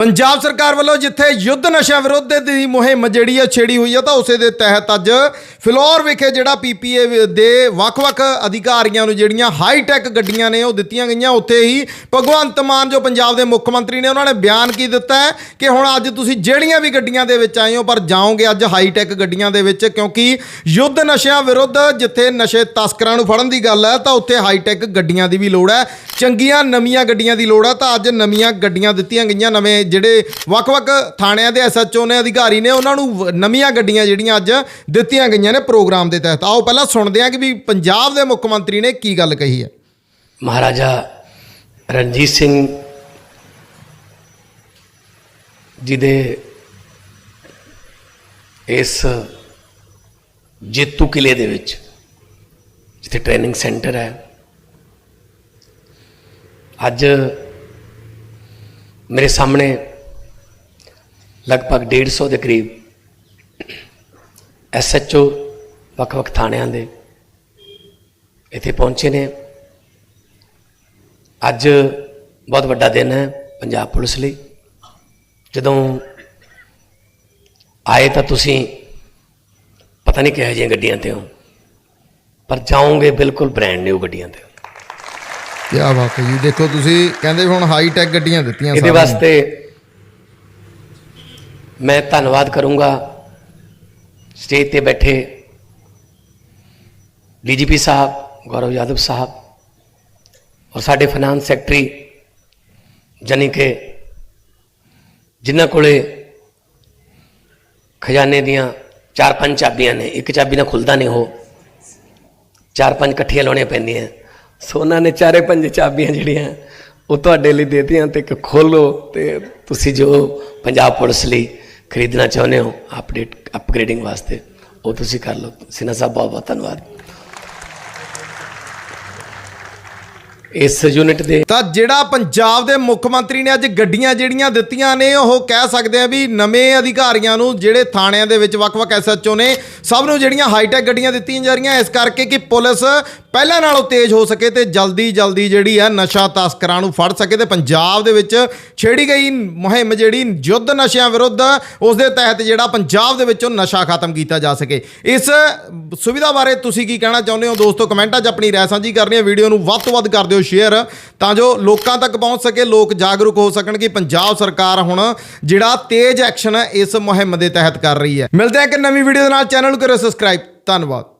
ਪੰਜਾਬ ਸਰਕਾਰ ਵੱਲੋਂ ਜਿੱਥੇ ਯੁੱਧ ਨਸ਼ਾ ਵਿਰੁੱਧ ਦੀ ਮੁਹਿੰਮ ਜਿਹੜੀ ਆ ਛੇੜੀ ਹੋਈ ਆ ਤਾਂ ਉਸੇ ਦੇ ਤਹਿਤ ਅੱਜ ਫਿਲੌਰ ਵਿਖੇ ਜਿਹੜਾ ਪੀਪੀਏ ਦੇ ਵੱਖ-ਵੱਖ ਅਧਿਕਾਰੀਆਂ ਨੂੰ ਜਿਹੜੀਆਂ ਹਾਈ ਟੈਕ ਗੱਡੀਆਂ ਨੇ ਉਹ ਦਿੱਤੀਆਂ ਗਈਆਂ। ਉੱਥੇ ਹੀ ਭਗਵੰਤ ਮਾਨ, ਜੋ ਪੰਜਾਬ ਦੇ ਮੁੱਖ ਮੰਤਰੀ ਨੇ, ਉਹਨਾਂ ਨੇ ਬਿਆਨ ਕੀ ਦਿੱਤਾ ਹੈ ਕਿ ਹੁਣ ਅੱਜ ਤੁਸੀਂ ਜਿਹੜੀਆਂ ਵੀ ਗੱਡੀਆਂ ਦੇ ਵਿੱਚ ਆਏ ਹੋ, ਪਰ ਜਾਓਗੇ ਅੱਜ ਹਾਈ ਟੈਕ ਗੱਡੀਆਂ ਦੇ ਵਿੱਚ, ਕਿਉਂਕਿ ਯੁੱਧ ਨਸ਼ਿਆਂ ਵਿਰੁੱਧ ਜਿੱਥੇ ਨਸ਼ੇ ਤਸਕਰਾਂ ਨੂੰ ਫੜਨ ਦੀ ਗੱਲ ਹੈ, ਤਾਂ ਉੱਥੇ ਹਾਈ ਟੈਕ ਗੱਡੀਆਂ ਦੀ ਵੀ ਲੋੜ ਹੈ। ਚੰਗੀਆਂ ਨਵੀਆਂ ਗੱਡੀਆਂ ਦੀ ਲੋੜ ਆ, ਤਾਂ ਅੱਜ ਨਵੀਆਂ ਗੱਡੀਆਂ ਦਿੱਤੀਆਂ ਗਈਆਂ। ਨਵੇਂ ਜਿਹੜੇ ਵੱਖ-ਵੱਖ ਥਾਣਿਆਂ ਦੇ ਐਸਐਚਓ ਨੇ, ਅਧਿਕਾਰੀ ਨੇ, ਉਹਨਾਂ ਨੂੰ ਨਵੀਆਂ ਗੱਡੀਆਂ ਜਿਹੜੀਆਂ ਅੱਜ ਦਿੱਤੀਆਂ ਗਈਆਂ ਨੇ ਪ੍ਰੋਗਰਾਮ ਦੇ ਤਹਿਤ। ਆਓ, ਪਹਿਲਾਂ ਸੁਣਦੇ ਹਾਂ ਕਿ ਵੀ ਪੰਜਾਬ ਦੇ ਮੁੱਖ ਮੰਤਰੀ ਨੇ ਕੀ ਗੱਲ ਕਹੀ ਹੈ। ਮਹਾਰਾਜਾ ਰਣਜੀਤ ਸਿੰਘ ਜੀ ਦੇ ਇਸ ਜੇਤੂ ਕਿਲੇ ਦੇ ਵਿੱਚ, ਜਿੱਥੇ ਟ੍ਰੇਨਿੰਗ ਸੈਂਟਰ ਹੈ ਅੱਜ ਮੇਰੇ ਸਾਹਮਣੇ ਲਗਭਗ 150 ਦੇ ਕਰੀਬ ਐਸਐਚਓ ਵੱਖ-ਵੱਖ ਥਾਣਿਆਂ ਦੇ ਇੱਥੇ ਪਹੁੰਚੇ ਨੇ। ਅੱਜ ਬਹੁਤ ਵੱਡਾ ਦਿਨ ਹੈ ਪੰਜਾਬ ਪੁਲਿਸ ਲਈ। ਜਦੋਂ ਆਏ ਤਾਂ ਤੁਸੀਂ ਪਤਾ ਨਹੀਂ ਕਿਹੋ ਜਿਹੀਆਂ ਗੱਡੀਆਂ ਤੇ ਹੋ, ਪਰ ਜਾਓਗੇ ਬਿਲਕੁਲ ਬ੍ਰਾਂਡ ਨਿਊ ਗੱਡੀਆਂ ਤੇ। ਕੀ ਬਾਤ ਹੈ ਜੀ ਦੇਖੋ ਤੁਸੀਂ ਕਹਿੰਦੇ ਹੁਣ ਹਾਈ ਟੈਕ ਗੱਡੀਆਂ ਦਿੱਤੀਆਂ ਇਹਦੇ। ਵਾਸਤੇ ਮੈਂ ਧੰਨਵਾਦ ਕਰੂੰਗਾ ਸਟੇਜ ਤੇ ਬੈਠੇ ਡੀਜੀਪੀ ਸਾਹਿਬ ਗੌਰਵ ਯਾਦਵ ਸਾਹਿਬ ਔਰ ਸਾਡੇ ਫਾਈਨਾਂਸ ਸੈਕਟਰੀ ਜਾਣੀ ਕਿ ਜਿਨ੍ਹਾਂ ਕੋਲੇ ਖਜ਼ਾਨੇ ਦੀਆਂ ਚਾਰ ਪੰਜ ਚਾਬੀਆਂ ਨੇ ਇੱਕ ਚਾਬੀ ਨਾਲ ਖੁੱਲਦਾ ਨਹੀਂ ਉਹ ਚਾਰ ਪੰਜ ਇਕੱਠੀਆਂ ਲਾਉਣੀਆਂ ਪੈਂਦੀਆਂ ਸੋ ਉਹਨਾਂ ਨੇ ਚਾਰੇ ਪੰਜ ਚਾਬੀਆਂ ਜਿਹੜੀਆਂ ਉਹ ਤੁਹਾਡੇ ਲਈ ਦੇਤੀਆਂ ਤੇ ਇੱਕ ਖੋਲੋ ਤੇ ਤੁਸੀਂ ਜੋ ਪੰਜਾਬ ਪੁਲਿਸ ਲਈ ਖਰੀਦਣਾ ਚਾਹੁੰਦੇ ਹੋ ਅਪਡੇਟ ਅਪਗ੍ਰੇਡਿੰਗ ਵਾਸਤੇ, ਉਹ ਤੁਸੀਂ ਕਰ ਲਓ। ਸਿਨਾ ਸਾਹਿਬ, ਬਹੁਤ ਬਹੁਤ ਧੰਨਵਾਦ। ਇਸ ਯੂਨਿਟ ਦੇ ਤਾਂ ਜਿਹੜਾ ਪੰਜਾਬ ਦੇ ਮੁੱਖ ਮੰਤਰੀ ਨੇ ਅੱਜ ਗੱਡੀਆਂ ਜਿਹੜੀਆਂ ਦਿੱਤੀਆਂ ਨੇ, ਉਹ ਕਹਿ ਸਕਦੇ ਆ ਵੀ ਨਵੇਂ ਅਧਿਕਾਰੀਆਂ ਨੂੰ ਜਿਹੜੇ ਥਾਣਿਆਂ ਦੇ ਵਿੱਚ ਵੱਖ-ਵੱਖ ਐਸਐਚਓ ਨੇ, ਸਭ ਨੂੰ ਜਿਹੜੀਆਂ ਹਾਈਟੈਕ ਗੱਡੀਆਂ ਦਿੱਤੀਆਂ ਜਾ ਰਹੀਆਂ, ਇਸ ਕਰਕੇ ਕਿ ਪੁਲਿਸ ਪਹਿਲਾਂ ਨਾਲੋਂ ਤੇਜ਼ ਹੋ ਸਕੇ ਤੇ ਜਲਦੀ ਜਲਦੀ ਜਿਹੜੀ ਹੈ ਨਸ਼ਾ ਤਸਕਰਾਂ ਨੂੰ ਫੜ ਸਕੇ ਤੇ ਪੰਜਾਬ ਦੇ ਵਿੱਚ ਛੇੜੀ ਗਈ ਮੁਹਿੰਮ ਜਿਹੜੀ ਯੁੱਧ ਨਸ਼ਿਆਂ ਵਿਰੁੱਧ, ਉਸ ਦੇ ਤਹਿਤ ਜਿਹੜਾ ਪੰਜਾਬ ਦੇ ਵਿੱਚੋਂ ਨਸ਼ਾ ਖਤਮ ਕੀਤਾ ਜਾ ਸਕੇ। ਇਸ ਸੁਵਿਧਾ ਬਾਰੇ ਤੁਸੀਂ ਕੀ ਕਹਿਣਾ ਚਾਹੁੰਦੇ ਹੋ? ਦੋਸਤੋ ਕਮੈਂਟਾਂ 'ਚ ਆਪਣੀ ਰਾਏ ਸਾਂਝੀ ਕਰਨੀ ਹੈ। ਵੀਡੀਓ ਨੂੰ ਵੱਧ ਤੋਂ ਵੱਧ ਕਰ ਦਿਓ ਸ਼ੇਅਰ ਤਾਂ ਜੋ ਲੋਕਾਂ ਤੱਕ ਪਹੁੰਚ ਸਕੇ, ਲੋਕ ਜਾਗਰੂਕ ਹੋ ਸਕਣ ਕਿ ਪੰਜਾਬ ਸਰਕਾਰ ਹੁਣ ਜਿਹੜਾ ਤੇਜ਼ ਐਕਸ਼ਨ ਇਸ ਮੁਹਿੰਮ ਦੇ ਤਹਿਤ ਕਰ ਰਹੀ ਹੈ। ਮਿਲਦੇ ਹਾਂ ਇੱਕ ਨਵੀਂ ਵੀਡੀਓ ਦੇ ਨਾਲ। ਚੈਨਲ ਨੂੰ ਕਰੋ ਸਬਸਕ੍ਰਾਈਬ ਧੰਨਵਾਦ।